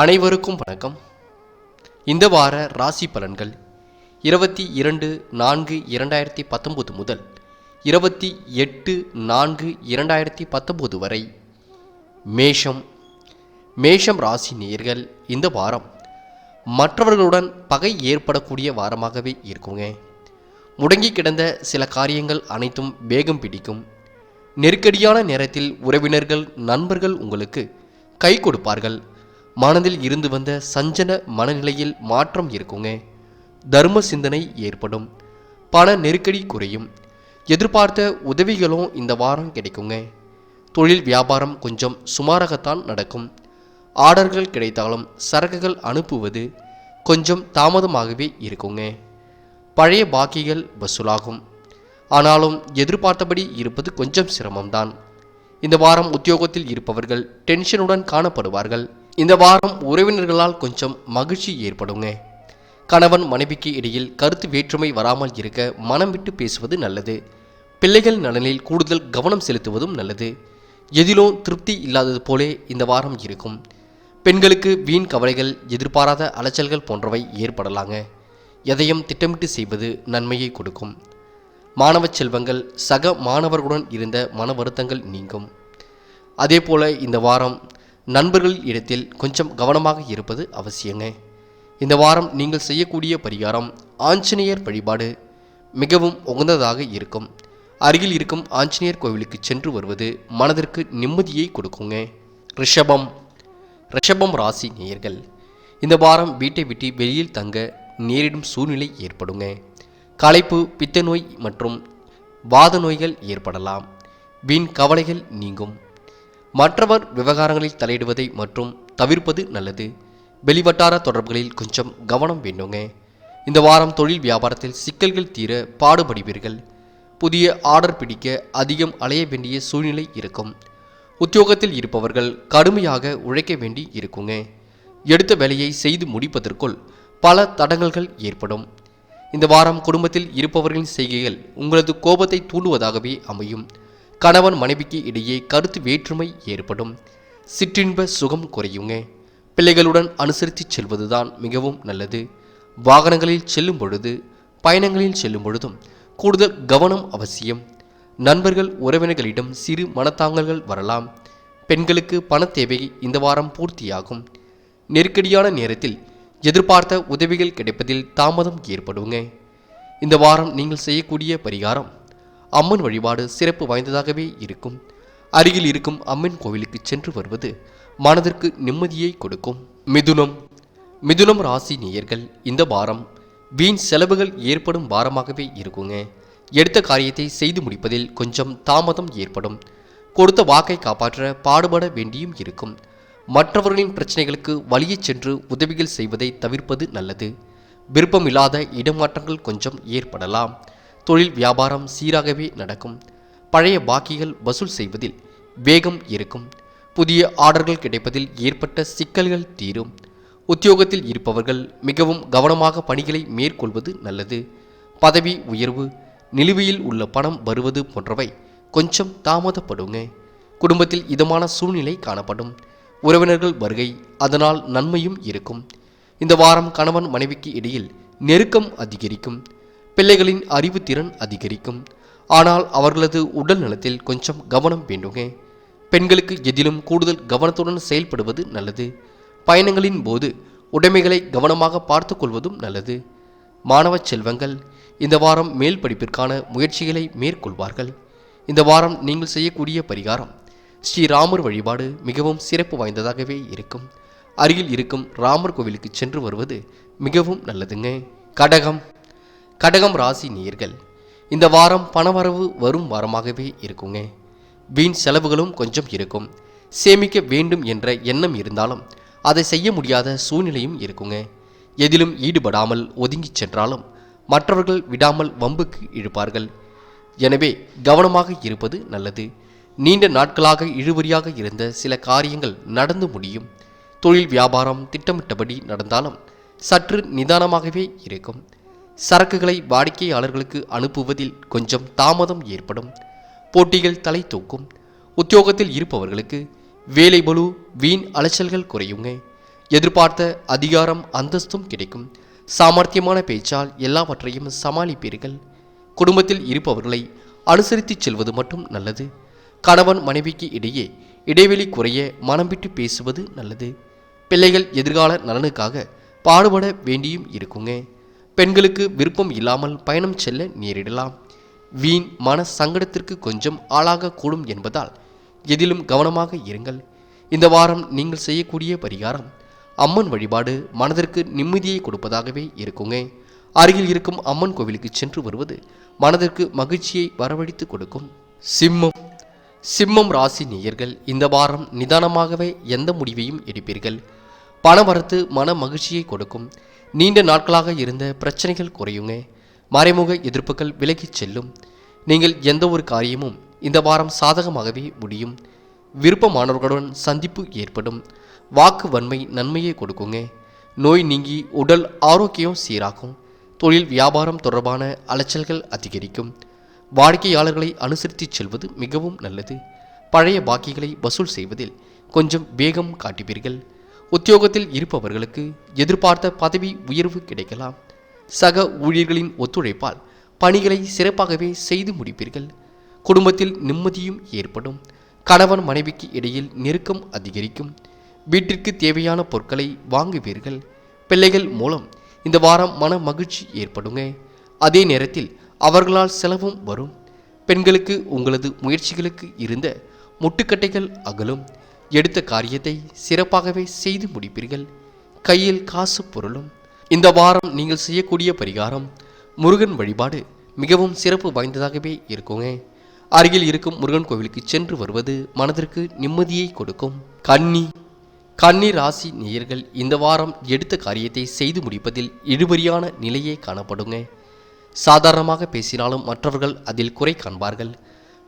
அனைவருக்கும் வணக்கம். இந்த வார ராசி பலன்கள் இருபத்தி இரண்டு நான்கு இரண்டாயிரத்தி பத்தொம்போது முதல் இருபத்தி எட்டு நான்கு இரண்டாயிரத்தி பத்தொம்போது வரை மேஷம். மேஷம் ராசி நேர்கள் இந்த வாரம் மற்றவர்களுடன் பகை ஏற்படக்கூடிய வாரமாகவே இருக்குங்க. முடங்கி கிடந்த சில காரியங்கள் அனைத்தும் வேகம் பிடிக்கும். நெருக்கடியான நேரத்தில் உறவினர்கள் நண்பர்கள் உங்களுக்கு கை கொடுப்பார்கள். மனதில் இருந்து வந்த சஞ்சன மனநிலையில் மாற்றம் இருக்குங்க. தர்ம சிந்தனை ஏற்படும். பண நெருக்கடி குறையும். எதிர்பார்த்த உதவிகளும் இந்த வாரம் கிடைக்குங்க. தொழில் வியாபாரம் கொஞ்சம் சுமாராகத்தான் நடக்கும். ஆர்டர்கள் கிடைத்தாலும் சரக்குகள் அனுப்புவது கொஞ்சம் தாமதமாகவே இருக்குங்க. பழைய பாக்கிகள் வசூலாகும். ஆனாலும் எதிர்பார்த்தபடி இருப்பது கொஞ்சம் சிரமம்தான். இந்த வாரம் உத்தியோகத்தில் இருப்பவர்கள் டென்ஷனுடன் காணப்படுவார்கள். இந்த வாரம் உறவினர்களால் கொஞ்சம் மகிழ்ச்சி ஏற்படுங்க. கணவன் மனைவிக்கு இடையில் கருத்து வேற்றுமை வராமல் இருக்க மனம் விட்டு பேசுவது நல்லது. பிள்ளைகள் நலனில் கூடுதல் கவனம் செலுத்துவதும் நல்லது. எதிலும் திருப்தி இல்லாதது போலே இந்த வாரம் இருக்கும். பெண்களுக்கு வீண் கவலைகள் எதிர்பாராத அலைச்சல்கள் போன்றவை ஏற்படலாங்க. எதையும் திட்டமிட்டு செய்வது நன்மையை கொடுக்கும். மாணவ செல்வங்கள் சக மாணவர்களுடன் இருந்த மன வருத்தங்கள் நீங்கும். அதே போல இந்த வாரம் நண்பர்கள் இடத்தில் கொஞ்சம் கவனமாக இருப்பது அவசியங்க. இந்த வாரம் நீங்கள் செய்யக்கூடிய பரிகாரம் ஆஞ்சநேயர் வழிபாடு மிகவும் உகந்ததாக இருக்கும். அருகில் இருக்கும் ஆஞ்சநேயர் கோவிலுக்கு சென்று வருவது மனதிற்கு நிம்மதியை கொடுக்குங்க. ரிஷபம். ரிஷபம் ராசி நேயர்கள் இந்த வாரம் வீட்டை விட்டு வெளியில் தங்க நேரிடும் சூழ்நிலை ஏற்படுங்க. களைப்பு பித்த நோய் மற்றும் வாத நோய்கள் ஏற்படலாம். வீண் கவலைகள் நீங்கும். மற்றவர் விவகாரங்களில் தலையிடுவதை மற்றும் தவிர்ப்பது நல்லது. வெளிவட்டார தொடர்புகளில் கொஞ்சம் கவனம் வேண்டுங்க. இந்த வாரம் தொழில் வியாபாரத்தில் சிக்கல்கள் தீர பாடுபடுவீர்கள். புதிய ஆர்டர் பிடிக்க அதிகம் அலைய வேண்டிய சூழ்நிலை இருக்கும். உத்தியோகத்தில் இருப்பவர்கள் கடுமையாக உழைக்க வேண்டி இருக்குங்க. எடுத்த வேலையை செய்து முடிப்பதற்குள் பல தடங்கல்கள் ஏற்படும். இந்த வாரம் குடும்பத்தில் இருப்பவர்களின் செய்கைகள் உங்களது கோபத்தை தூண்டுவதாகவே அமையும். கணவன் மனைவிக்கு இடையே கருத்து வேற்றுமை ஏற்படும். சிற்றின்ப சுகம் குறையுங்க. பிள்ளைகளுடன் அனுசரித்து செல்வதுதான் மிகவும் நல்லது. வாகனங்களில் செல்லும் பொழுது பயணங்களில் செல்லும் பொழுதும் கூடுதல் கவனம் அவசியம். நண்பர்கள் உறவினர்களிடம் சிறு மனத்தாங்கல்கள் வரலாம். பெண்களுக்கு பண தேவை இந்த வாரம் பூர்த்தியாகும். நெருக்கடியான நேரத்தில் எதிர்பார்த்த உதவிகள் கிடைப்பதில் தாமதம் ஏற்படுங்க. இந்த வாரம் நீங்கள் செய்யக்கூடிய பரிகாரம் அம்மன் வழிபாடு சிறப்பு வாய்ந்ததாகவே இருக்கும். அருகில் இருக்கும் அம்மன் கோவிலுக்கு சென்று வருவது மனதிற்கு நிம்மதியை கொடுக்கும். மிதுனம். மிதுனம் ராசி நேயர்கள் இந்த வாரம் வீண் செலவுகள் ஏற்படும் வாரமாகவே இருக்குங்க. எடுத்த காரியத்தை செய்து முடிப்பதில் கொஞ்சம் தாமதம் ஏற்படும். கொடுத்த வாக்கை காப்பாற்ற பாடுபட வேண்டியும் இருக்கும். மற்றவர்களின் பிரச்சனைகளுக்கு வழியே சென்று உதவிகள் செய்வதை தவிர்ப்பது நல்லது. விருப்பமில்லாத இடமாற்றங்கள் கொஞ்சம் ஏற்படலாம். தொழில் வியாபாரம் சீராகவே நடக்கும். பழைய பாக்கிகள் வசூல் செய்வதில் வேகம் இருக்கும். புதிய ஆர்டர்கள் கிடைப்பதில் ஏற்பட்ட சிக்கல்கள் தீரும். உத்தியோகத்தில் இருப்பவர்கள் மிகவும் கவனமாக பணிகளை மேற்கொள்வது நல்லது. பதவி உயர்வு நிலுவையில் உள்ள பணம் வருவது போன்றவை கொஞ்சம் தாமதப்படுங்க. குடும்பத்தில் இதமான சூழ்நிலை காணப்படும். உறவினர்கள் வருகை அதனால் நன்மையும் இருக்கும். இந்த வாரம் கணவன் மனைவிக்கு இடையில் நெருக்கம் அதிகரிக்கும். பிள்ளைகளின் அறிவுத்திறன் அதிகரிக்கும். ஆனால் அவர்களது உடல் நலத்தில் கொஞ்சம் கவனம் வேண்டுங்க பெண்களுக்கு எதிலும் கூடுதல் கவனத்துடன் செயல்படுவது நல்லது. பயணங்களின் போது உடைமைகளை கவனமாக பார்த்து கொள்வதும் நல்லது. மாணவ செல்வங்கள் இந்த வாரம் மேல் படிப்பிற்கான முயற்சிகளை மேற்கொள்வார்கள். இந்த வாரம் நீங்கள் செய்யக்கூடிய பரிகாரம் ஸ்ரீராமர் வழிபாடு மிகவும் சிறப்பு வாய்ந்ததாகவே இருக்கும். அருகில் இருக்கும் ராமர் கோவிலுக்கு சென்று வருவது மிகவும் நல்லதுங்க. கடகம் கடகம் ராசி நேயர்கள் இந்த வாரம் பணவரவு வரும் வாரமாகவே இருக்குங்க. வீண் செலவுகளும் கொஞ்சம் இருக்கும். சேமிக்க வேண்டும் என்ற எண்ணம் இருந்தாலும் அதை செய்ய முடியாத சூழ்நிலையும் இருக்குங்க. எதிலும் ஈடுபடாமல் ஒதுங்கிச் சென்றாலும் மற்றவர்கள் விடாமல் வம்புக்கு இழுப்பார்கள். எனவே கவனமாக இருப்பது நல்லது. நீண்ட நாட்களாக இழுபறியாக இருந்த சில காரியங்கள் நடந்து முடியும். தொழில் வியாபாரம் திட்டமிட்டபடி நடந்தாலும் சற்று நிதானமாகவே இருக்கும். சரக்குகளை வாடிக்கையாளர்களுக்கு அனுப்புவதில் கொஞ்சம் தாமதம் ஏற்படும். போட்டிகள் தலை தூக்கும். உத்தியோகத்தில் இருப்பவர்களுக்கு வேலை பளு வீண் அலைச்சல்கள் குறையுங்க. எதிர்பார்த்த அதிகாரம் அந்தஸ்தும் கிடைக்கும். சாமர்த்தியமான பேச்சால் எல்லாவற்றையும் சமாளிப்பீர்கள். குடும்பத்தில் இருப்பவர்களை அனுசரித்துச் செல்வது மட்டும் நல்லது. கணவன் மனைவிக்கு இடையே இடைவெளி குறைய மனம் விட்டு பேசுவது நல்லது. பிள்ளைகள் எதிர்கால நலனுக்காக பாடுபட வேண்டியும் இருக்குங்க. பெண்களுக்கு விருப்பம் இல்லாமல் பயணம் செல்ல நேரிடலாம். வீண் மன சங்கடத்திற்கு கொஞ்சம் ஆளாகக்கூடும் என்பதால் எதிலும் கவனமாக இருங்கள். இந்த வாரம் நீங்கள் செய்யக்கூடிய பரிகாரம் அம்மன் வழிபாடு மனதிற்கு நிம்மதியை கொடுப்பதாகவே இருக்குங்க. அருகில் இருக்கும் அம்மன் கோவிலுக்கு சென்று வருவது மனதிற்கு மகிழ்ச்சியை வரவழைத்து கொடுக்கும். சிம்மம். சிம்மம் ராசி நேயர்கள் இந்த வாரம் நிதானமாகவே எந்த முடிவையும் எடுப்பீர்கள். பணவரத்து மன மகிழ்ச்சியை கொடுக்கும். நீண்ட நாட்களாக இருந்த பிரச்சனைகள் குறையுங்க. மறைமுக எதிர்ப்புகள் விலகிச் செல்லும். நீங்கள் எந்த ஒரு காரியமும் இந்த வாரம் சாதகமாகவே முடியும். விருப்பமானவர்களுடன் சந்திப்பு ஏற்படும். வாக்கு வன்மை நன்மையை கொடுக்குங்க. நோய் நீங்கி உடல் ஆரோக்கியம் சீராகும். தொழில் வியாபாரம் தொடர்பான அலைச்சல்கள் அதிகரிக்கும். வாடிக்கையாளர்களை அனுசரித்துச் செல்வது மிகவும் நல்லது. பழைய பாக்கிகளை வசூல் செய்வதில் கொஞ்சம் வேகம் காட்டுவீர்கள். உத்தியோகத்தில் இருப்பவர்களுக்கு எதிர்பார்த்த பதவி உயர்வு கிடைக்கலாம். சக ஊழியர்களின் ஒத்துழைப்பால் பணிகளை சிறப்பாகவே செய்து முடிப்பீர்கள். குடும்பத்தில் நிம்மதியும் ஏற்படும். கணவன் மனைவிக்கு இடையில் நெருக்கம் அதிகரிக்கும். வீட்டிற்கு தேவையான பொருட்களை வாங்குவீர்கள். பிள்ளைகள் மூலம் இந்த வாரம் மன மகிழ்ச்சி ஏற்படுங்க. அதே நேரத்தில் அவர்களால் செலவும் வரும். பெண்களுக்கு உங்களது முயற்சிகளுக்கு இருந்த முட்டுக்கட்டைகள் அகலும். எடுத்த காரியத்தை சிறப்பாகவே செய்து முடிப்பீர்கள். கையில் காசு பொருளும். இந்த வாரம் நீங்கள் செய்யக்கூடிய பரிகாரம் முருகன் வழிபாடு மிகவும் சிறப்பு வாய்ந்ததாகவே இருக்குங்க. அருகில் இருக்கும் முருகன் கோவிலுக்கு சென்று வருவது மனதிற்கு நிம்மதியை கொடுக்கும். கன்னி கன்னி ராசி நேயர்கள் இந்த வாரம் எடுத்த காரியத்தை செய்து முடிப்பதில் இழுபறியான நிலையே காணப்படுங்க. சாதாரணமாக பேசினாலும் மற்றவர்கள் அதில் குறை காண்பார்கள்.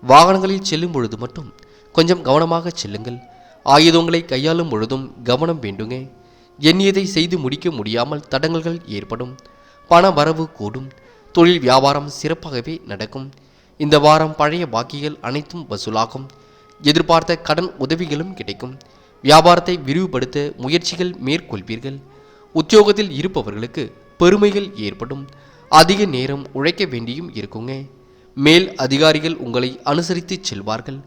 வாகனங்களில் செல்லும் பொழுது மட்டும் கொஞ்சம் கவனமாக செல்லுங்கள். ஆயுதங்களை கையாளும் பொழுதும் கவனம் வேண்டுங்க எண்ணியதை செய்து முடிக்க முடியாமல் தடங்கல்கள் ஏற்படும். பண வரவு கூடும். தொழில் வியாபாரம் சிறப்பாகவே நடக்கும். இந்த வாரம் பழைய பாக்கிகள் அனைத்தும் வசூலாகும். எதிர்பார்த்த கடன் உதவிகளும் கிடைக்கும். வியாபாரத்தை விரிவுபடுத்த முயற்சிகள் மேற்கொள்வீர்கள். உத்தியோகத்தில் இருப்பவர்களுக்கு பெருமைகள் ஏற்படும். அதிக நேரம் உழைக்க வேண்டியும் இருக்குங்க மேல் அதிகாரிகள் உங்களை அனுசரித்து செல்வார்கள்.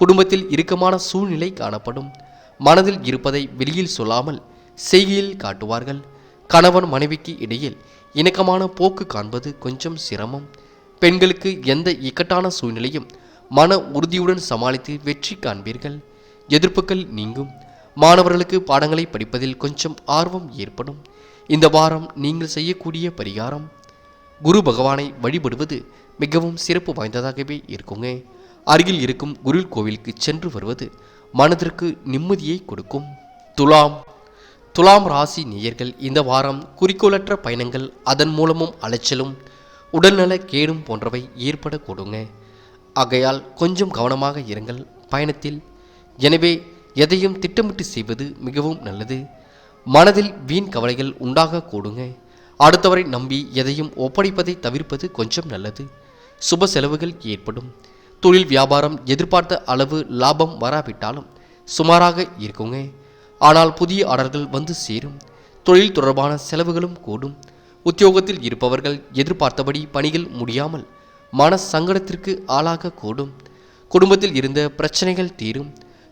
குடும்பத்தில் இறுக்கமான சூழ்நிலை காணப்படும். மனதில் இருப்பதை வெளியில் சொல்லாமல் செய்கையில் காட்டுவார்கள். கணவன் மனைவிக்கு இடையில் இணக்கமான போக்கு காண்பது கொஞ்சம் சிரமம். பெண்களுக்கு எந்த இக்கட்டான சூழ்நிலையும் மன உறுதியுடன் சமாளித்து வெற்றி காண்பீர்கள். எதிர்ப்புகள் நீங்கும். மாணவர்களுக்கு பாடங்களை படிப்பதில் கொஞ்சம் ஆர்வம் ஏற்படும். இந்த வாரம் நீங்கள் செய்யக்கூடிய பரிகாரம். குரு பகவானை வழிபடுவது மிகவும் சிறப்பு வாய்ந்ததாகவே இருக்குங்க. அருகில் இருக்கும் குரு கோவிலுக்கு சென்று வருவது மனதிற்கு நிம்மதியை கொடுக்கும். துலாம். துலாம் ராசி நேயர்கள் இந்த வாரம் குறிக்கோளற்ற பயணங்கள் அதன் மூலமும் அலைச்சலும் உடல்நல கேடும் போன்றவை ஏற்படக்கூடுங்க. ஆகையால் கொஞ்சம் கவனமாக இருங்கள் பயணத்தில். எனவே எதையும் திட்டமிட்டு செய்வது மிகவும் நல்லது. மனதில் வீண் கவலைகள் உண்டாக கூடுங்க அடுத்தவரை நம்பி எதையும் ஒப்படைப்பதை தவிர்ப்பது கொஞ்சம் நல்லது. சுப செலவுகள் ஏற்படும். தொழில் வியாபாரம் எதிர்பார்த்த அளவு லாபம் வராவிட்டாலும் சுமாராக இருக்குங்க. ஆனால் புதிய ஆர்டர்கள் வந்து சேரும். தொழில் தொடர்பான செலவுகளும் கூடும். உத்தியோகத்தில் இருப்பவர்கள் எதிர்பார்த்தபடி பணிகள் முடியாமல் மன சங்கடத்திற்கு ஆளாக கூடும். குடும்பத்தில் இருந்த பிரச்சனைகள் தீரும்.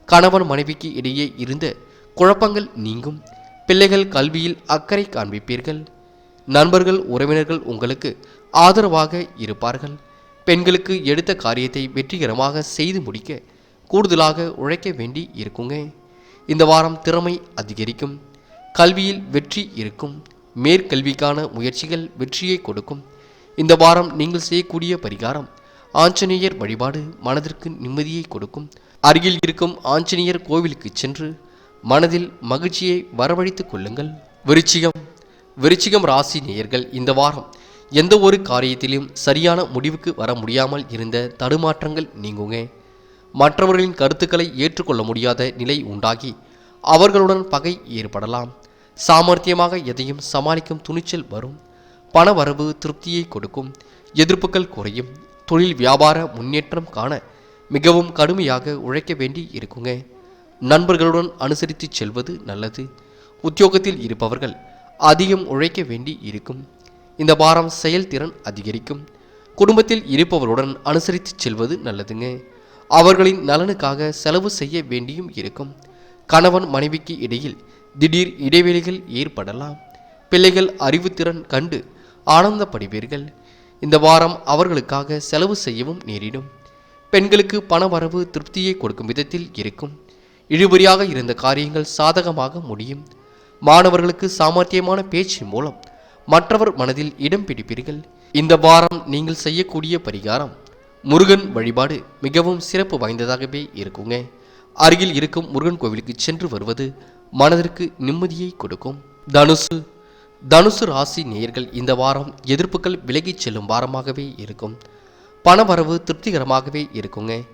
கணவன் மனைவிக்கு இடையே இருந்த குழப்பங்கள் நீங்கும். பிள்ளைகள் கல்வியில் அக்கறை காண்பிப்பீர்கள். நண்பர்கள் உறவினர்கள் உங்களுக்கு ஆதரவாக இருப்பார்கள். பெண்களுக்கு எடுத்த காரியத்தை வெற்றிகரமாக செய்து முடிக்க கூடுதலாக உழைக்க வேண்டி இருக்குங்க. இந்த வாரம் திறமை அதிகரிக்கும். கல்வியில் வெற்றி இருக்கும். மேற்கல்விக்கான முயற்சிகள் வெற்றியை கொடுக்கும். இந்த வாரம் நீங்கள் செய்யக்கூடிய பரிகாரம் ஆஞ்சநேயர் வழிபாடு மனதிற்கு நிம்மதியை கொடுக்கும். அருகில் இருக்கும் ஆஞ்சநேயர் கோவிலுக்கு சென்று மனதில் மகிழ்ச்சியை வரவழைத்துக் கொள்ளுங்கள். விருச்சிகம் விருச்சிகம் ராசி நேயர்கள் இந்த வாரம் எந்த ஒரு காரியத்திலும் சரியான முடிவுக்கு வர முடியாமல் இருந்த தடுமாற்றங்கள் நீங்குங்க. மற்றவர்களின் கருத்துக்களை ஏற்றுக்கொள்ள முடியாத நிலை உண்டாகி அவர்களுடன் பகை ஏற்படலாம். சாமர்த்தியமாக எதையும் சமாளிக்கும் துணிச்சல் வரும். பண வரவு திருப்தியை கொடுக்கும். எதிர்ப்புகள் குறையும். தொழில் வியாபார முன்னேற்றம் காண மிகவும் கடுமையாக உழைக்க வேண்டி இருக்குங்க. நண்பர்களுடன் அனுசரித்து செல்வது நல்லது. உத்தியோகத்தில் இருப்பவர்கள் அதிகம் உழைக்க வேண்டி இருக்கும். இந்த வாரம் செயல்திறன் அதிகரிக்கும். குடும்பத்தில் இருப்பவருடன் அனுசரித்து செல்வது நல்லதுங்க. அவர்களின் நலனுக்காக செலவு செய்ய வேண்டியும் இருக்கும். கணவன் மனைவிக்கு இடையில் திடீர் இடைவெளிகள் ஏற்படலாம். பிள்ளைகள் அறிவுத்திறன் கண்டு ஆனந்தப்படுவீர்கள். இந்த வாரம் அவர்களுக்காக செலவு செய்யவும் நேரிடும். பெண்களுக்கு பணவரவு திருப்தியை கொடுக்கும் விதத்தில் இருக்கும். இழுபறியாக இருந்த காரியங்கள் சாதகமாக முடியும். மாணவர்களுக்கு சாமர்த்தியமான பேச்சு மூலம் மற்றவர் மனதில் இடம் பிடிப்பீர்கள். இந்த வாரம் நீங்கள் செய்யக்கூடிய பரிகாரம். முருகன் வழிபாடு மிகவும் சிறப்பு வாய்ந்ததாகவே இருக்குங்க. அருகில் இருக்கும் முருகன் கோவிலுக்கு சென்று வருவது மனதிற்கு நிம்மதியை கொடுக்கும். தனுசு. தனுசு ராசி நேயர்கள் இந்த வாரம் எதிர்ப்புகள் விலகிச் செல்லும் வாரமாகவே இருக்கும். பணவரவு திருப்திகரமாகவே இருக்குங்க.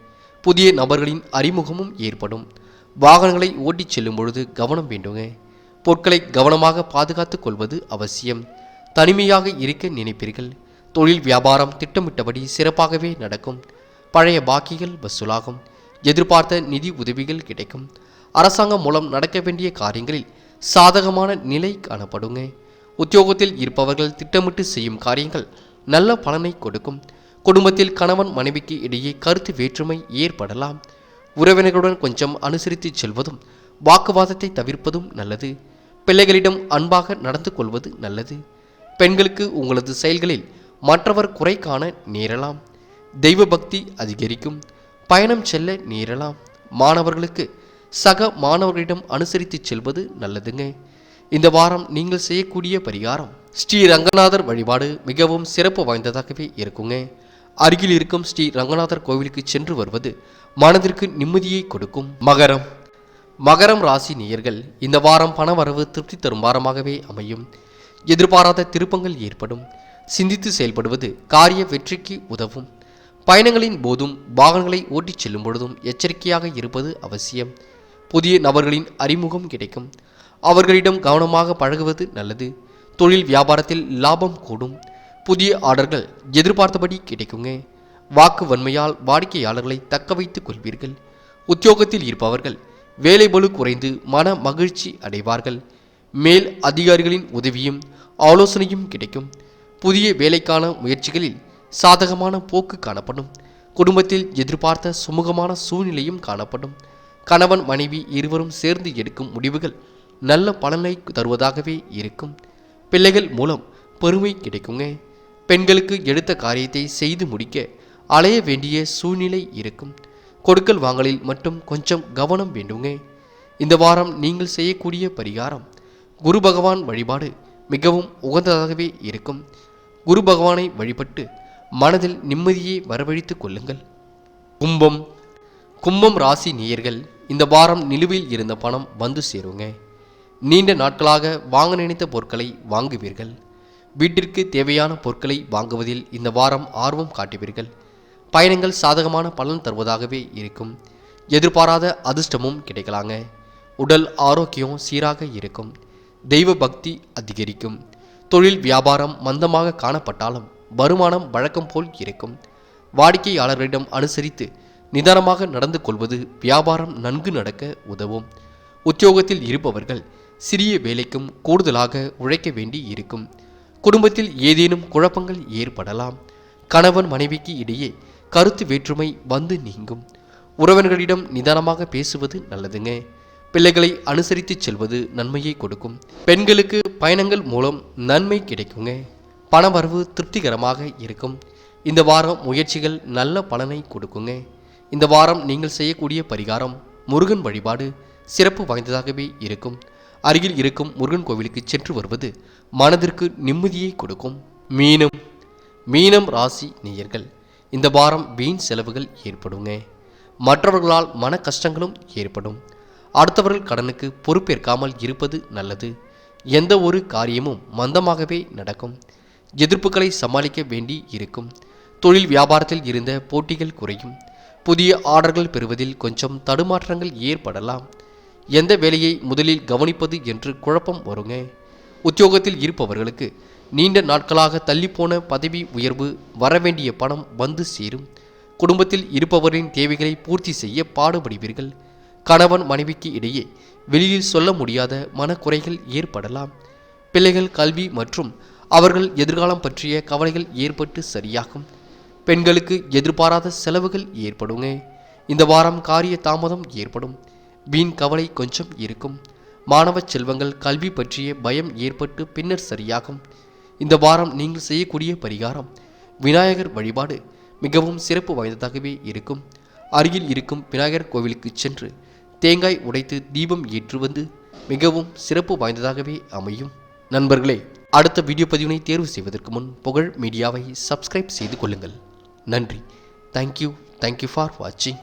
புதிய நபர்களின் அறிமுகமும் ஏற்படும். வாகனங்களை ஓட்டிச் செல்லும் பொழுது கவனம் வேண்டுங்க. பொருட்களை கவனமாக பாதுகாத்துக் கொள்வது அவசியம். தனிமையாக இருக்க நினைப்பீர்கள். தொழில் வியாபாரம் திட்டமிட்டபடி சிறப்பாகவே நடக்கும். பழைய பாக்கிகள் வசூலாகும். எதிர்பார்த்த நிதி உதவிகள் கிடைக்கும். அரசாங்கம் மூலம் நடக்க வேண்டிய காரியங்களில் சாதகமான நிலை காணப்படுங்க. உத்தியோகத்தில் இருப்பவர்கள் திட்டமிட்டு செய்யும் காரியங்கள் நல்ல பலனை கொடுக்கும். குடும்பத்தில் கணவன் மனைவிக்கு இடையே கருத்து வேற்றுமை ஏற்படலாம். உறவினர்களுடன் கொஞ்சம் அனுசரித்து செல்வதும் வாக்குவாதத்தை தவிர்ப்பதும் நல்லது. பிள்ளைகளிடம் அன்பாக நடந்து கொள்வது நல்லது. பெண்களுக்கு உங்களது செயல்களில் மற்றவர் குறை காண நேரலாம். தெய்வ பக்தி அதிகரிக்கும். பயணம் செல்ல நேரலாம். மாணவர்களுக்கு சக மாணவர்களிடம் அனுசரித்து செல்வது நல்லதுங்க. இந்த வாரம் நீங்கள் செய்யக்கூடிய பரிகாரம் ஸ்ரீ ரங்கநாதர் வழிபாடு மிகவும் சிறப்பு வாய்ந்ததாகவே இருக்குங்க. அருகில் இருக்கும் ஸ்ரீ ரங்கநாதர் கோவிலுக்கு சென்று வருவது மனதிற்கு நிம்மதியை கொடுக்கும். மகரம். மகரம் ராசி நேயர்கள் இந்த வாரம் பணவரவு திருப்தி தரும் வாரமாகவே அமையும். எதிர்பாராத திருப்பங்கள் ஏற்படும். சிந்தித்து செயல்படுவது காரிய வெற்றிக்கு உதவும். பயணங்களின் போதும் வாகனங்களை ஓட்டிச் செல்லும் பொழுதும் எச்சரிக்கையாக இருப்பது அவசியம். புதிய நபர்களின் அறிமுகம் கிடைக்கும். அவர்களிடம் கவனமாக பழகுவது நல்லது. தொழில் வியாபாரத்தில் லாபம் கூடும். புதிய ஆர்டர்கள் எதிர்பார்த்தபடி கிடைக்குங்க. வாக்கு வன்மையால் வாடிக்கையாளர்களை தக்க வைத்துக் கொள்வீர்கள். உத்தியோகத்தில் இருப்பவர்கள் வேலைபளு குறைந்து மன மகிழ்ச்சி அடைவார்கள். மேல் அதிகாரிகளின் உதவியும் ஆலோசனையும் கிடைக்கும். புதிய வேலைக்கான முயற்சிகளில் சாதகமான போக்கு காணப்படும். குடும்பத்தில் எதிர்பார்த்த சுமூகமான சூழ்நிலையும் காணப்படும். கணவன் மனைவி இருவரும் சேர்ந்து எடுக்கும் முடிவுகள் நல்ல பலனை தருவதாகவே இருக்கும். பிள்ளைகள் மூலம் பெருமை கிடைக்குங்க. பெண்களுக்கு எடுத்த காரியத்தை செய்து முடிக்க அலைய வேண்டிய சூழ்நிலை இருக்கும். கொடுக்கல் வாங்கலில் மட்டும் கொஞ்சம் கவனம் வேண்டுங்க இந்த வாரம் நீங்கள் செய்யக்கூடிய பரிகாரம் குரு பகவான் வழிபாடு மிகவும் உகந்ததாகவே இருக்கும். குரு பகவானை வழிபட்டு மனதில் நிம்மதியை வரவழைத்து கொள்ளுங்கள். கும்பம் கும்பம் ராசி நேயர்கள் இந்த வாரம் நிலுவையில் இருந்த பணம் வந்து சேருங்க. நீண்ட நாட்களாக வாங்க நினைத்த பொருட்களை வாங்குவீர்கள். வீட்டிற்கு தேவையான பொருட்களை வாங்குவதில் இந்த வாரம் ஆர்வம் காட்டுவீர்கள். பயணங்கள் சாதகமான பலன் தருவதாகவே இருக்கும். எதிர்பாராத அதிர்ஷ்டமும் கிடைக்கலாங்க. உடல் ஆரோக்கியம் சீராக இருக்கும். தெய்வ பக்தி அதிகரிக்கும். தொழில் வியாபாரம் மந்தமாக காணப்பட்டாலும் வருமானம் வழக்கம் போல் இருக்கும். வாடிக்கையாளர்களிடம் அனுசரித்து நிதானமாக நடந்து கொள்வது வியாபாரம் நன்கு நடக்க உதவும். உத்தியோகத்தில் இருப்பவர்கள் சிறிய வேலைக்கும் கூடுதலாக உழைக்க வேண்டி இருக்கும். குடும்பத்தில் ஏதேனும் குழப்பங்கள் ஏற்படலாம். கணவன் மனைவிக்கு இடையே கருத்து வேற்றுமை வந்து நீங்கும். உறவினர்களிடம் நிதானமாக பேசுவது நல்லதுங்க. பிள்ளைகளை அனுசரித்து செல்வது நன்மையை கொடுக்கும். பெண்களுக்கு பயணங்கள் மூலம் நன்மை கிடைக்குங்க. பணவரவு திருப்திகரமாக இருக்கும். இந்த வாரம் முயற்சிகள் நல்ல பலனை கொடுக்குங்க. இந்த வாரம் நீங்கள் செய்யக்கூடிய பரிகாரம் முருகன் வழிபாடு சிறப்பு வாய்ந்ததாகவே இருக்கும். அருகில் இருக்கும் முருகன் கோவிலுக்கு சென்று வருவது மனதிற்கு நிம்மதியை கொடுக்கும். மீனம் மீனம் ராசி நேயர்கள். இந்த வாரம் வீண் செலவுகள் ஏற்படுங்க. மற்றவர்களால் மன கஷ்டங்களும் ஏற்படும். அடுத்தவர்கள் கடனுக்கு பொறுப்பேற்காமல் இருப்பது நல்லது. எந்த ஒரு காரியமும் மந்தமாகவே நடக்கும். எதிர்ப்புகளை சமாளிக்க வேண்டி இருக்கும். தொழில் வியாபாரத்தில் இருந்த போட்டிகள் குறையும். புதிய ஆர்டர்கள் பெறுவதில் கொஞ்சம் தடுமாற்றங்கள் ஏற்படலாம். எந்த வேலையை முதலில் கவனிப்பது என்று குழப்பம் வருங்க. உத்தியோகத்தில் இருப்பவர்களுக்கு நீண்ட நாட்களாக தள்ளிப்போன பதவி உயர்வு வரவேண்டிய பணம் வந்து சேரும். குடும்பத்தில் இருப்பவரின் தேவைகளை பூர்த்தி செய்ய பாடுபடுவீர்கள். கணவன் மனைவிக்கு இடையே வெளியில் சொல்ல முடியாத மனக்குறைகள் ஏற்படலாம். பிள்ளைகள் கல்வி மற்றும் அவர்கள் எதிர்காலம் பற்றிய கவலைகள் ஏற்பட்டு சரியாகும். பெண்களுக்கு எதிர்பாராத செலவுகள் ஏற்படுங்க. இந்த வாரம் காரிய தாமதம் ஏற்படும். வீண் கவலை கொஞ்சம் இருக்கும். மாணவ செல்வங்கள் கல்வி பற்றிய பயம் ஏற்பட்டு பின்னர் சரியாகும். இந்த வாரம் நீங்கள் செய்யக்கூடிய பரிகாரம் விநாயகர் வழிபாடு மிகவும் சிறப்பு வாய்ந்ததாகவே இருக்கும். அருகில் இருக்கும் விநாயகர் கோவிலுக்கு சென்று தேங்காய் உடைத்து தீபம் ஏற்று வந்து மிகவும் சிறப்பு வாய்ந்ததாகவே அமையும். நண்பர்களே அடுத்த வீடியோ பதிவினை தேர்வு செய்வதற்கு முன் புகழ் மீடியாவை சப்ஸ்கிரைப் செய்து கொள்ளுங்கள். நன்றி. தேங்க்யூ தேங்க்யூ ஃபார் வாட்சிங்